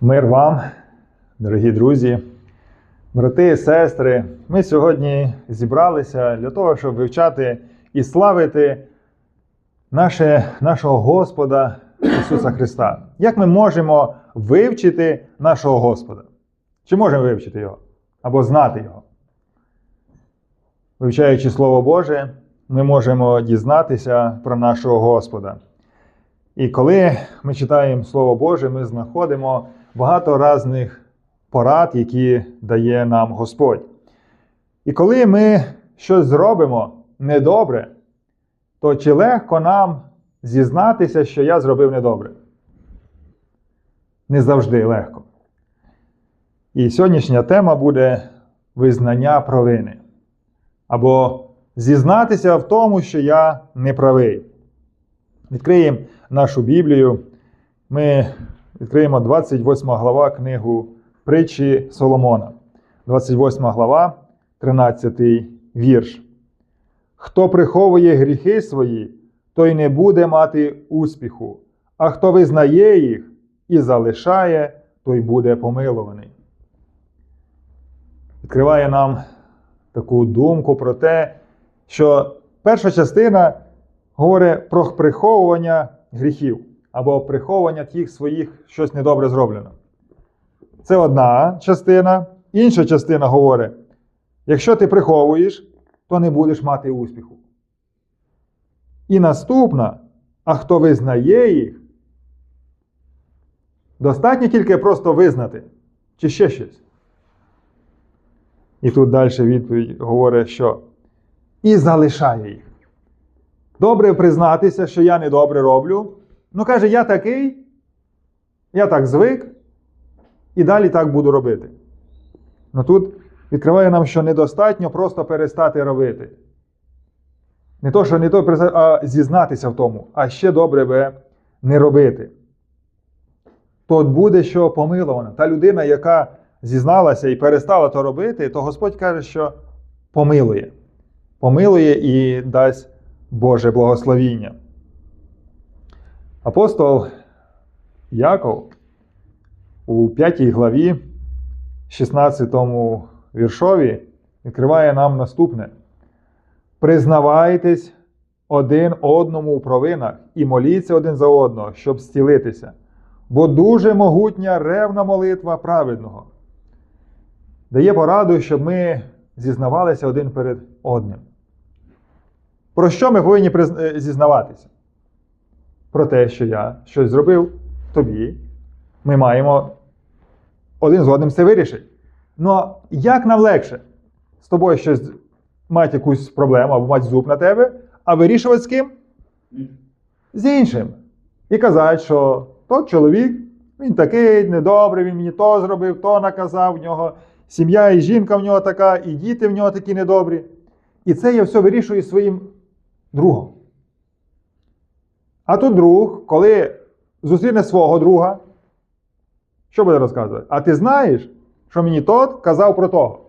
Мир вам, дорогі друзі, брати і сестри. Ми сьогодні зібралися для того, щоб вивчати і славити наше, нашого Господа Ісуса Христа. Як ми можемо вивчити нашого Господа? Чи можемо вивчити Його? Або знати Його? Вивчаючи Слово Боже, ми можемо дізнатися про нашого Господа. І коли ми читаємо Слово Боже, ми знаходимо багато різних порад, які дає нам Господь. І коли ми щось зробимо недобре, то чи легко нам зізнатися, що я зробив недобре? Не завжди легко. І сьогоднішня тема буде визнання провини. Або зізнатися в тому, що я не правий. Відкриємо нашу Біблію. Ми відкриємо 28 глава книгу притчі Соломона. 28 глава, 13 вірш. Хто приховує гріхи свої, той не буде мати успіху, а хто визнає їх і залишає, той буде помилований. Відкриває нам таку думку про те, що перша частина говорить про приховування гріхів або приховування тих своїх щось недобре зроблено. Це одна частина. Інша частина говорить: якщо ти приховуєш, то не будеш мати успіху. І наступна, а хто визнає їх, достатньо тільки просто визнати, чи ще щось. І тут далі відповідь говорить, що і залишає їх. Добре признатися, що я недобре роблю. Ну, каже, я такий, я так звик, і далі так буду робити. Ну тут відкриває нам, що недостатньо просто перестати робити. Не то, що не то, а зізнатися в тому, а ще добре би не робити. То буде що помилована. Та людина, яка зізналася і перестала то робити, то Господь каже, що помилує. Помилує і дасть Боже благословіння. Апостол Яков у 5 главі, 16 віршові відкриває нам наступне: Признавайтесь один одному у провинах і моліться один за одного, щоб зцілитися, бо дуже могутня ревна молитва праведного. Дає пораду, щоб ми зізнавалися один перед одним. Про що ми повинні зізнаватися? Про те, що я щось зробив тобі. Ми маємо один з одним це вирішити. Ну, як нам легше з тобою щось мати якусь проблему або мати зуб на тебе, а вирішувати з ким? З іншим. І казати, що той чоловік, він такий недобрий, він мені то зробив, то наказав, в нього сім'я і жінка в нього така, і діти в нього такі недобрі. І це я все вирішую своїм другом. А тут друг, коли зустріне свого друга, що буде розказувати? А ти знаєш, що мені тот казав про того.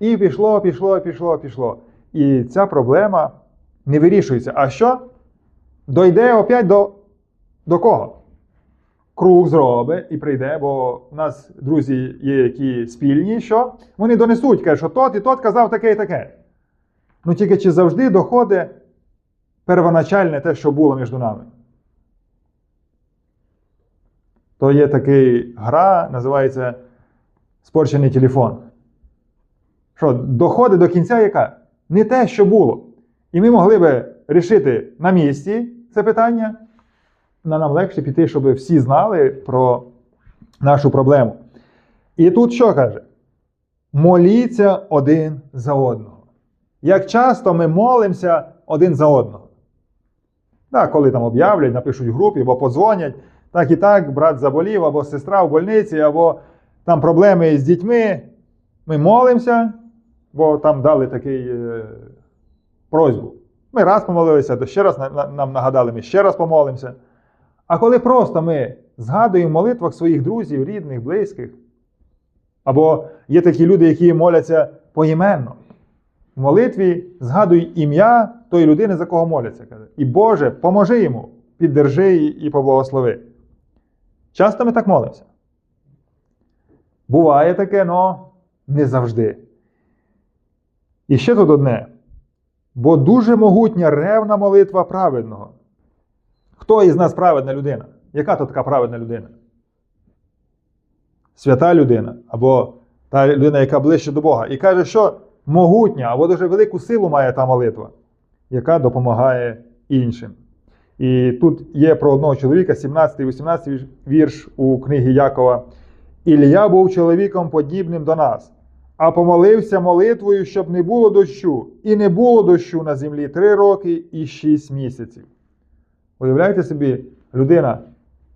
І пішло, пішло, пішло, пішло. І ця проблема не вирішується. А що? Дойде опять до до кого? Круг зробить і прийде, бо в нас друзі є які спільні, що вони донесуть, кажуть, що тот і тот казав таке і таке. Ну тільки чи завжди доходить первоначальне те, що було між нами. То є такий гра, називається спорчений телефон. Що доходить до кінця яка? Не те, що було. І ми могли би рішити на місці це питання. На нам легше піти, щоб всі знали про нашу проблему. І тут що каже? Моліться один за одного. Як часто ми молимося один за одного. Так, коли там об'являть, напишуть в групі, або подзвонять, так і так, брат заболів, або сестра в больниці, або там проблеми з дітьми. Ми молимося, бо там дали такий е, просьбу. Ми раз помолилися, то ще раз нам нагадали, ми ще раз помолимося. А коли просто ми згадуємо в молитвах своїх друзів, рідних, близьких, або є такі люди, які моляться поіменно. В молитві згадуй ім'я тої людини, за кого моляться. Каже. І Боже, поможи йому, піддержи її і поблагослови. Часто ми так молимося. Буває таке, але не завжди. І ще тут одне. Бо дуже могутня ревна молитва праведного. Хто із нас праведна людина? Яка то така праведна людина? Свята людина або та людина, яка ближче до Бога. І каже, що могутня або дуже велику силу має та молитва, яка допомагає іншим. І тут є про одного чоловіка, 17 і 18 вірш у книгі Якова. Ілля був чоловіком подібним до нас, а помолився молитвою, щоб не було дощу, і не було дощу на землі три роки і шість місяців. Уявляєте собі, людина,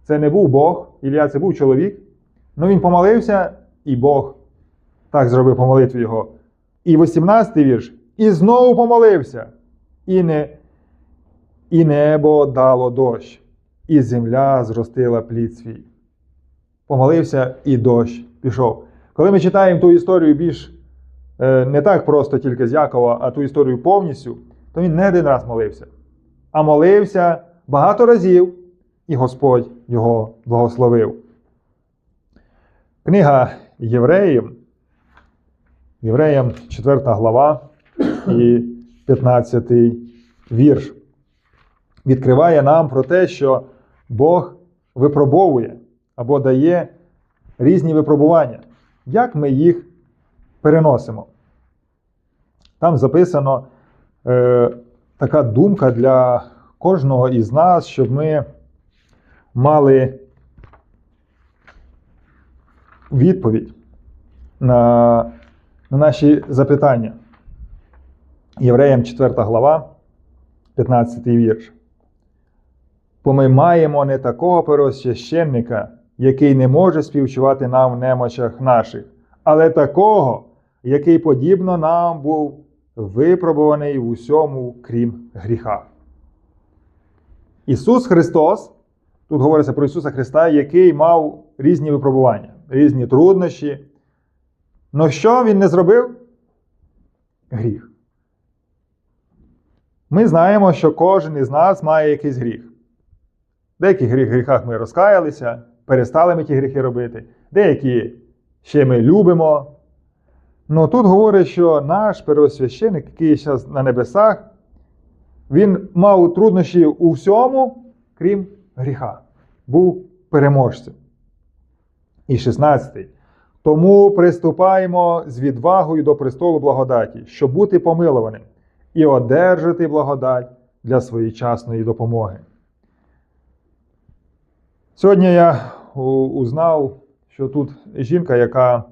це не був Бог, Ілля це був чоловік. Ну він помолився, і Бог так зробив по молитві його. І 18 вірш. І знову помолився, і не, і небо дало дощ, і земля зростила плід свій. Помолився, і дощ пішов. Коли ми читаємо ту історію більш е, не так просто тільки з Якова, а ту історію повністю, то він не один раз молився, а молився багато разів, і Господь його благословив. Книга Євреїв, Євреям 4 глава і 15 вірш. Відкриває нам про те, що Бог випробовує або дає різні випробування. Як ми їх переносимо? Там записано е, така думка для кожного із нас, щоб ми мали відповідь на, на наші запитання. Євреям 4 глава, 15 вірш. Бо ми маємо не такого первосвященника, який не може співчувати нам в немочах наших, але такого, який подібно нам був випробуваний в усьому, крім гріха. Ісус Христос, тут говориться про Ісуса Христа, який мав різні випробування, різні труднощі. Но що Він не зробив? Гріх. Ми знаємо, що кожен із нас має якийсь гріх. В деяких гріхах ми розкаялися, перестали ми ті гріхи робити, деякі ще ми любимо. Ну тут говорить, що наш первосвященик, який зараз на небесах, він мав труднощі у всьому, крім гріха, був переможцем. І 16. Тому приступаємо з відвагою до престолу благодаті, щоб бути помилуваним і одержати благодать для своєчасної допомоги. Сьогодні я узнав, що тут жінка, яка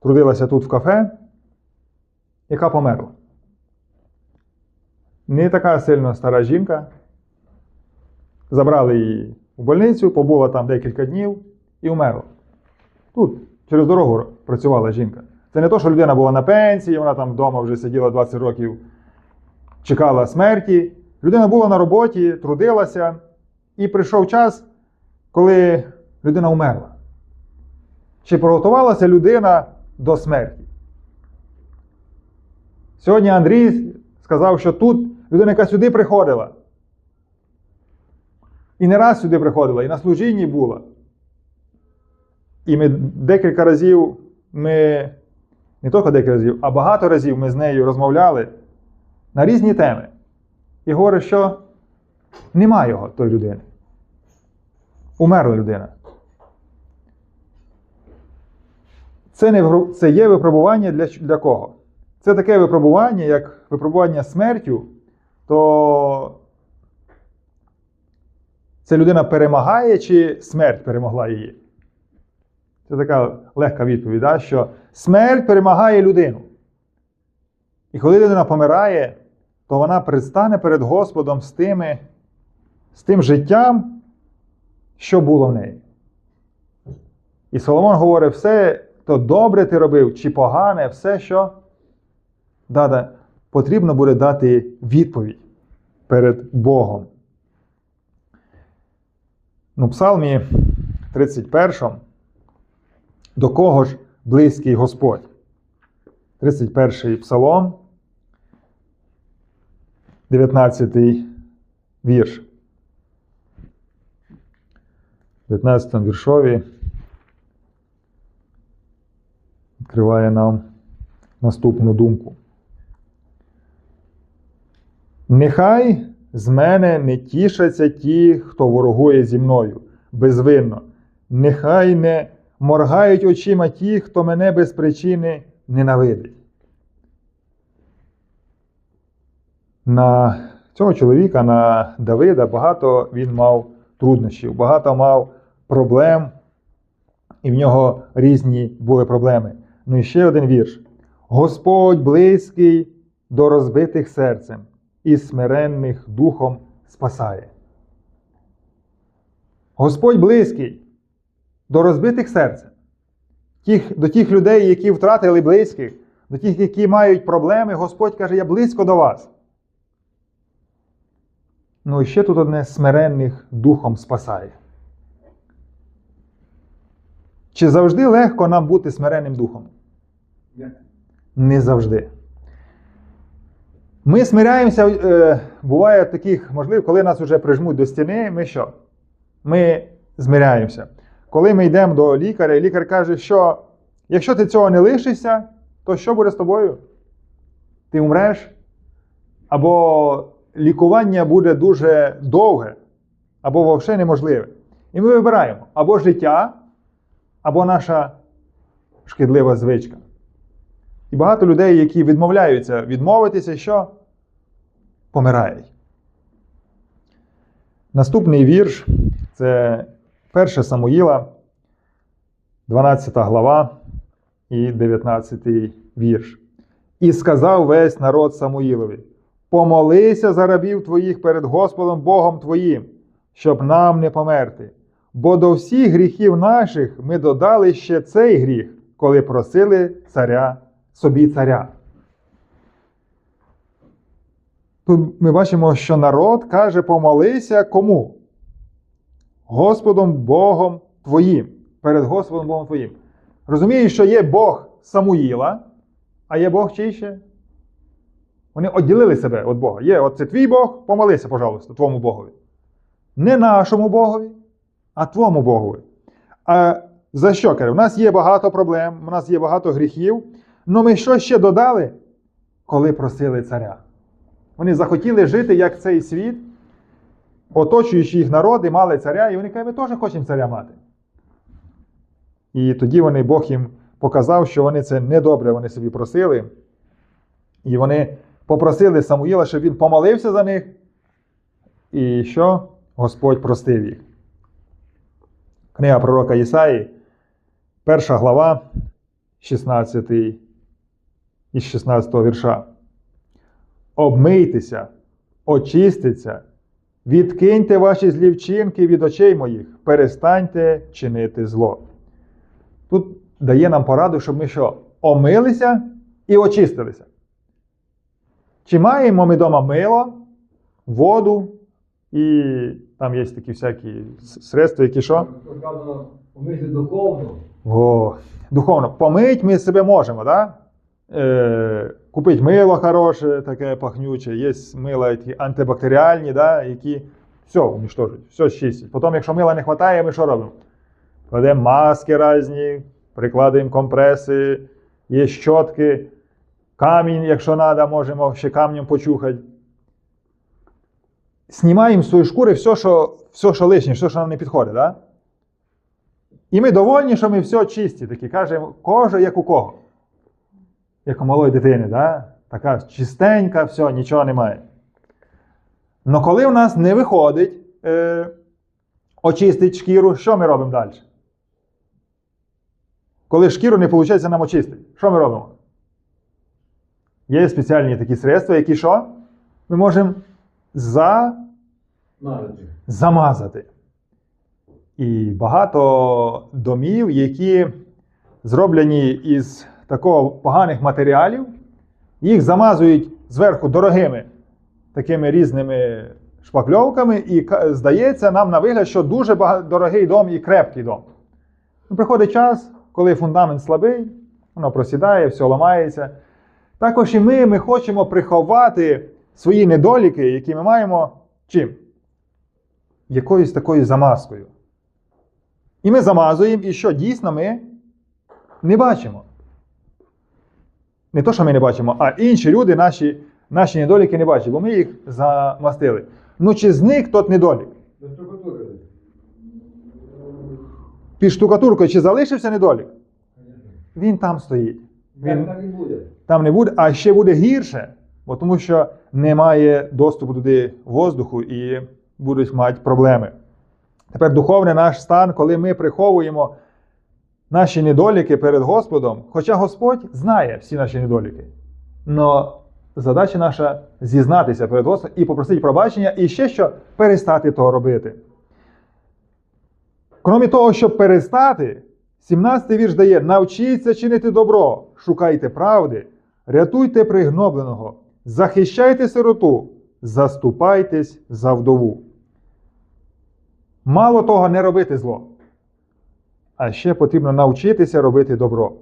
трудилася тут в кафе, яка померла. Не така сильно стара жінка. Забрали її в больницю, побула там декілька днів і вмерла. Тут, через дорогу працювала жінка. Це не то, що людина була на пенсії, вона там вдома вже сиділа 20 років, чекала смерті. Людина була на роботі, трудилася, і прийшов час, коли людина вмерла. Чи приготувалася людина до смерті? Сьогодні Андрій сказав, що тут людина, яка сюди приходила. І не раз сюди приходила, і на служінні була. І ми декілька разів, ми не тільки декілька разів, а багато разів ми з нею розмовляли на різні теми. І говорить, що нема його тої людини. Умерла людина. Це не, це є випробування для, для кого? Це таке випробування, як випробування смертю, то ця людина перемагає, чи смерть перемогла її? Це така легка відповідь, да? що смерть перемагає людину. І коли людина помирає, то вона предстане перед Господом з тими, з тим життям, що було в неї. І Соломон говорить, все, то добре ти робив, чи погане, все, що да, потрібно буде дати відповідь перед Богом. Ну, Псалмі 31 до кого ж близький Господь? 31 псалом, 19 вірш. В 19 віршові. відкриває нам наступну думку. Нехай з мене не тішаться ті, хто ворогує зі мною безвинно. Нехай не моргають очима ті, хто мене без причини ненавидить. На цього чоловіка, на Давида, багато він мав труднощів, багато мав проблем, і в нього різні були проблеми. Ну і ще один вірш. Господь близький до розбитих серцем і смиренних духом спасає. Господь близький до розбитих серцем. Тих, до тих людей, які втратили близьких, до тих, які мають проблеми, Господь каже, я близько до вас. Ну і ще тут одне смиренних духом спасає. Чи завжди легко нам бути смиренним духом? Не завжди. Ми смиряємося, е, буває таких, можливо, коли нас вже прижмуть до стіни, ми що? Ми змиряємося. Коли ми йдемо до лікаря, і лікар каже, що якщо ти цього не лишишся, то що буде з тобою? Ти умреш? Або лікування буде дуже довге, або взагалі неможливе. І ми вибираємо або життя, або наша шкідлива звичка. І багато людей, які відмовляються відмовитися, що помирають. Наступний вірш це 1 Самуїла, 12 глава і 19 вірш. І сказав весь народ Самуїлові: Помолися за рабів твоїх перед Господом Богом твоїм, щоб нам не померти. Бо до всіх гріхів наших ми додали ще цей гріх, коли просили царя собі царя. Тут ми бачимо, що народ каже: помолися кому? Господом Богом Твоїм. Перед Господом Богом Твоїм. Розумієш, що є Бог Самуїла, а є Бог чий ще? Вони відділили себе від Бога. Є, от це твій Бог, помолися, пожалуйста, твому Богові. Не нашому Богові, а твому Богові. А за що каже? У нас є багато проблем, у нас є багато гріхів. Ну ми що ще додали, коли просили царя? Вони захотіли жити, як цей світ, оточуючи їх народи, мали царя, і вони кажуть, ми теж хочемо царя мати. І тоді вони, Бог їм показав, що вони це недобре вони собі просили. І вони попросили Самуїла, щоб він помолився за них. І що? Господь простив їх. Книга пророка Ісаї, перша глава, 16 із 16 вірша. Обмийтеся, очиститься, відкиньте ваші злі вчинки від очей моїх, перестаньте чинити зло. Тут дає нам пораду, щоб ми що? Омилися і очистилися. Чи маємо ми вдома мило, воду, і там є такі всякі средства, які що? Помити духовно. О, духовно. Помить ми себе можемо, да? Е, купити мило хороше, таке пахнюче, є мила ті антибактеріальні, да, які все уничтожують, все чистять. Потім, якщо мила не вистачає, ми що робимо? Кладемо маски різні, прикладаємо компреси, є щотки, камінь, якщо треба, можемо ще камнем почухати. Знімаємо з своєї шкури все, що, все, що лишнє, все, що нам не підходить. Да? І ми довольні, що ми все чисті, такі кажемо, кожа як у кого. Як у малої дитини, да? така чистенька, все, нічого немає. Но коли в нас не виходить е, очистити шкіру, що ми робимо далі? Коли шкіру не виходить нам очистити, що ми робимо? Є спеціальні такі средства, які що? Ми можемо за замазати. І багато домів, які зроблені із такого поганих матеріалів, їх замазують зверху дорогими такими різними шпакльовками, і здається нам на вигляд, що дуже бага- дорогий дом і крепкий дом. Ну, Приходить час, коли фундамент слабий, воно просідає, все ламається. Також і ми, ми хочемо приховати свої недоліки, які ми маємо чим? Якоюсь такою замазкою. І ми замазуємо, і що дійсно ми не бачимо. не то, що ми не бачимо, а інші люди наші, наші недоліки не бачать, бо ми їх замастили. Ну чи зник тот недолік? Під штукатуркою чи залишився недолік? Він там стоїть. Він так і буде. Там не буде, а ще буде гірше, бо тому що немає доступу туди воздуху і будуть мати проблеми. Тепер духовний наш стан, коли ми приховуємо наші недоліки перед Господом, хоча Господь знає всі наші недоліки. Но задача наша зізнатися перед Господом і попросити пробачення, і ще що перестати того робити. Крім того, щоб перестати, 17-й вірш дає: навчіться чинити добро, шукайте правди, рятуйте пригнобленого, захищайте сироту, заступайтесь за вдову. Мало того, не робити зло. А ще потрібно навчитися робити добро.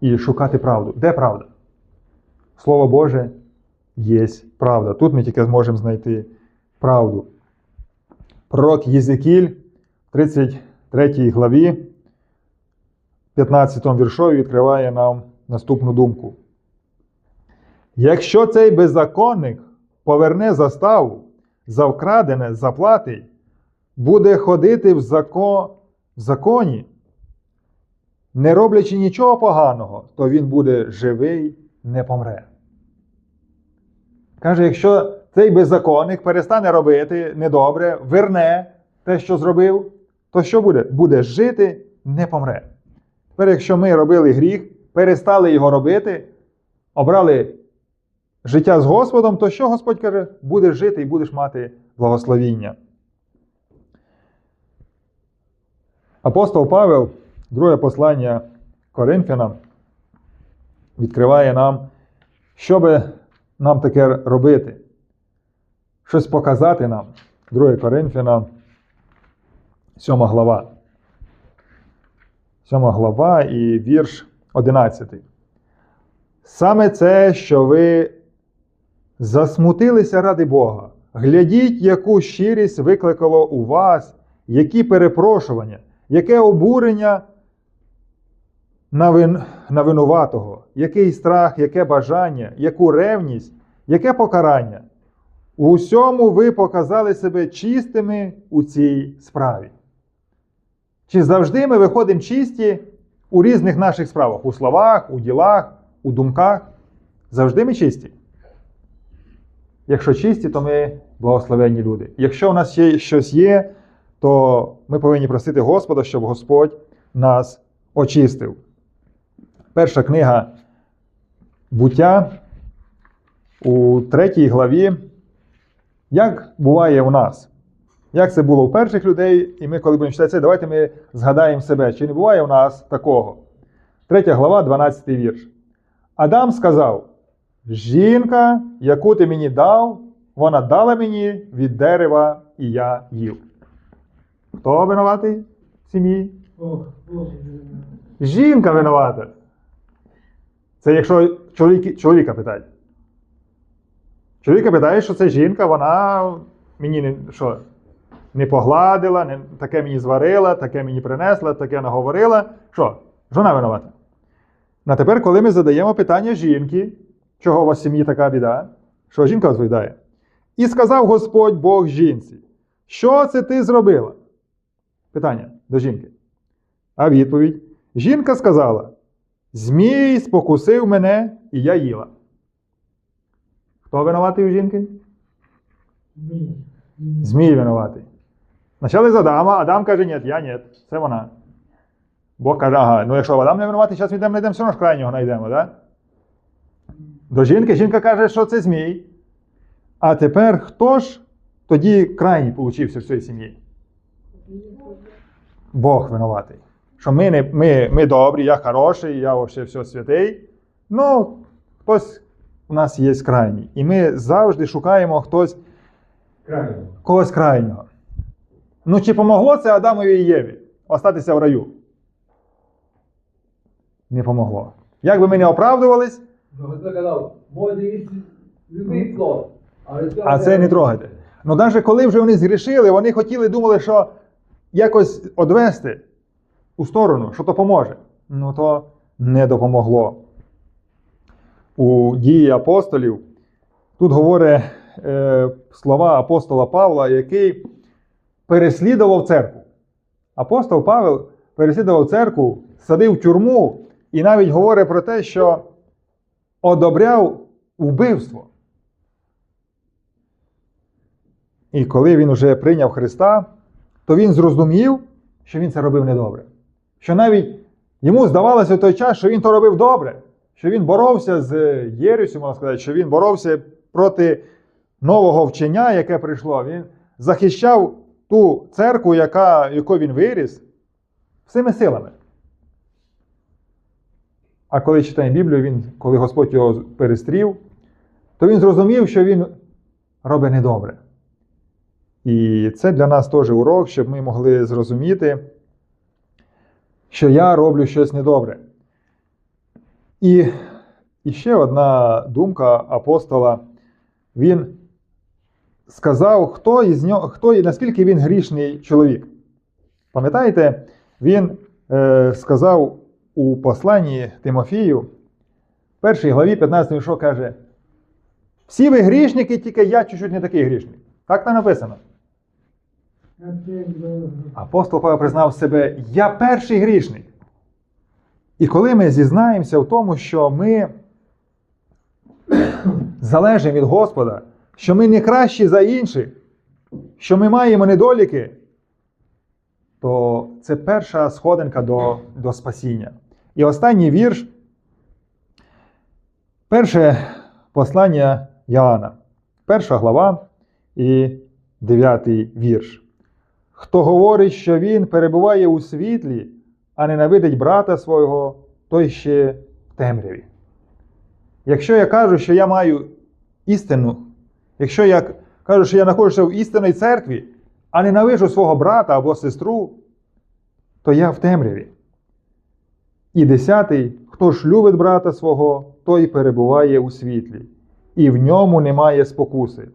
І шукати правду. Де правда? Слово Боже є правда. Тут ми тільки зможемо знайти правду. Пророк Єзекіль в 33 главі, 15 віршові відкриває нам наступну думку. Якщо цей беззаконник поверне заставу, за вкрадене заплатить, буде ходити в, зако... в законі, не роблячи нічого поганого, то він буде живий, не помре. Каже, якщо цей беззаконник перестане робити недобре, верне те, що зробив, то що буде? Буде жити, не помре. Тепер, якщо ми робили гріх, перестали його робити, обрали життя з Господом, то що Господь каже? Будеш жити і будеш мати благословіння. Апостол Павел, друге послання Коринфянам, відкриває нам, що би нам таке робити. Щось показати нам. 2 Коринфянам, 7 глава. 7 глава і вірш 11. Саме це, що ви засмутилися ради Бога. Глядіть, яку щирість викликало у вас, які перепрошування, яке обурення на, вин... на винуватого, який страх, яке бажання, яку ревність, яке покарання. У всьому ви показали себе чистими у цій справі. Чи завжди ми виходимо чисті у різних наших справах, у словах, у ділах, у думках? Завжди ми чисті. Якщо чисті, то ми благословенні люди. Якщо у нас ще щось є, то ми повинні просити Господа, щоб Господь нас очистив. Перша книга буття у третій главі. Як буває у нас? Як це було у перших людей, і ми, коли будемо читати це, давайте ми згадаємо себе, чи не буває у нас такого. Третя глава, 12 вірш. Адам сказав: Жінка, яку ти мені дав, вона дала мені від дерева, і я їв. Хто винуватий в сім'ї? Жінка винувата. Це якщо чоловік, чоловіка питають. Чоловіка питає, що це жінка, вона мені не, що, не погладила, не, таке мені зварила, таке мені принесла, таке наговорила. Що? Жона винувата. А тепер, коли ми задаємо питання жінки, чого у вас в сім'ї така біда, що жінка відповідає. І сказав Господь Бог жінці, що це ти зробила? Питання до жінки. А відповідь: Жінка сказала: Змій спокусив мене, і я їла. Хто винуватий у жінки? Змій винуватий. Почали з Адама, Адам каже, ні, я ні, це вона. Бог каже, ага, ну якщо Адам не винуватий, зараз ми йдемо, знайдемо, все одно ж крайнього знайдемо, так? До жінки, жінка каже, що це змій. А тепер хто ж тоді крайній получився в цій сім'ї? Бог винуватий. Що ми, не, ми, ми добрі, я хороший, я взагалі все святий. Ну, хтось у нас є крайній. І ми завжди шукаємо хтось, Крайно. когось крайнього. Ну, чи помогло це Адамові і Єві остатися в раю? Не помогло. Як би ми не оправдувались, а це не трогайте. Ну, навіть коли вже вони згрішили, вони хотіли, думали, що якось одвести у сторону, що то поможе. Ну то не допомогло. У дії апостолів тут говорить е, слова апостола Павла, який переслідував церкву. Апостол Павел переслідував церкву, садив тюрму і навіть говорить про те, що одобряв вбивство. І коли він вже прийняв Христа, то він зрозумів, що він це робив недобре. Що навіть йому здавалося в той час, що він то робив добре, що він боровся з Єресю, можна сказати, що він боровся проти нового вчення, яке прийшло. Він захищав ту церкву, яка, яку він виріс, всіми силами. А коли читає Біблію, він, коли Господь його перестрів, то він зрозумів, що він робить недобре. І це для нас теж урок, щоб ми могли зрозуміти, що я роблю щось недобре. І, і ще одна думка апостола. Він сказав, хто із нього, хто і наскільки він грішний чоловік. Пам'ятаєте, він е, сказав у посланні Тимофію, першій главі 15 віршо каже: всі ви грішники, тільки я чуть-чуть не такий грішник. Так там написано. Апостол Павло признав себе, я перший грішник. І коли ми зізнаємося в тому, що ми залежимо від Господа, що ми не кращі за інших, що ми маємо недоліки, то це перша сходинка до, до спасіння. І останній вірш, перше послання Іоанна, перша глава і дев'ятий вірш. Хто говорить, що він перебуває у світлі, а ненавидить брата свого, той ще в темряві. Якщо я кажу, що я маю істину, якщо я кажу, що я знаходжуся в істинній церкві, а ненавижу свого брата або сестру, то я в темряві. І десятий, хто ж любить брата свого, той перебуває у світлі, і в ньому немає спокуси.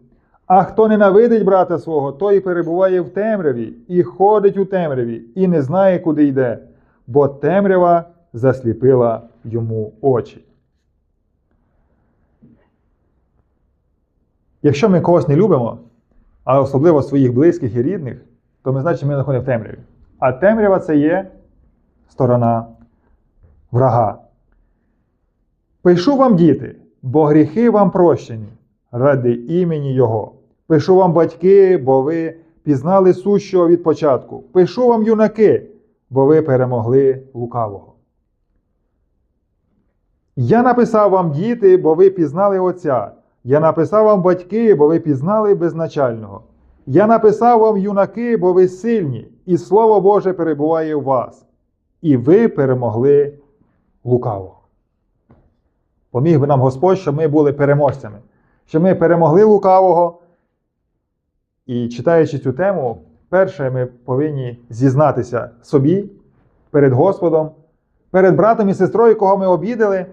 А хто ненавидить брата свого, той перебуває в темряві і ходить у темряві, і не знає, куди йде, бо темрява засліпила йому очі. Якщо ми когось не любимо, а особливо своїх близьких і рідних, то ми значить, ми знаходимо в темряві. А темрява це є сторона врага. Пишу вам, діти, бо гріхи вам прощені ради імені Його. Пишу вам, батьки, бо ви пізнали сущого від початку. Пишу вам, юнаки, бо ви перемогли лукавого. Я написав вам, діти, бо ви пізнали Отця. Я написав вам батьки, бо ви пізнали безначального. Я написав вам, юнаки, бо ви сильні, і Слово Боже перебуває у вас. І ви перемогли лукавого. Поміг би нам Господь, щоб ми були переможцями, щоб ми перемогли лукавого. І читаючи цю тему, перше, ми повинні зізнатися собі перед Господом, перед братом і сестрою, кого ми обідали.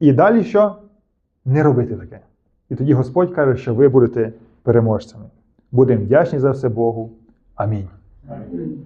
І далі що? Не робити таке. І тоді Господь каже, що ви будете переможцями. Будемо вдячні за все Богу. Амінь. Амінь.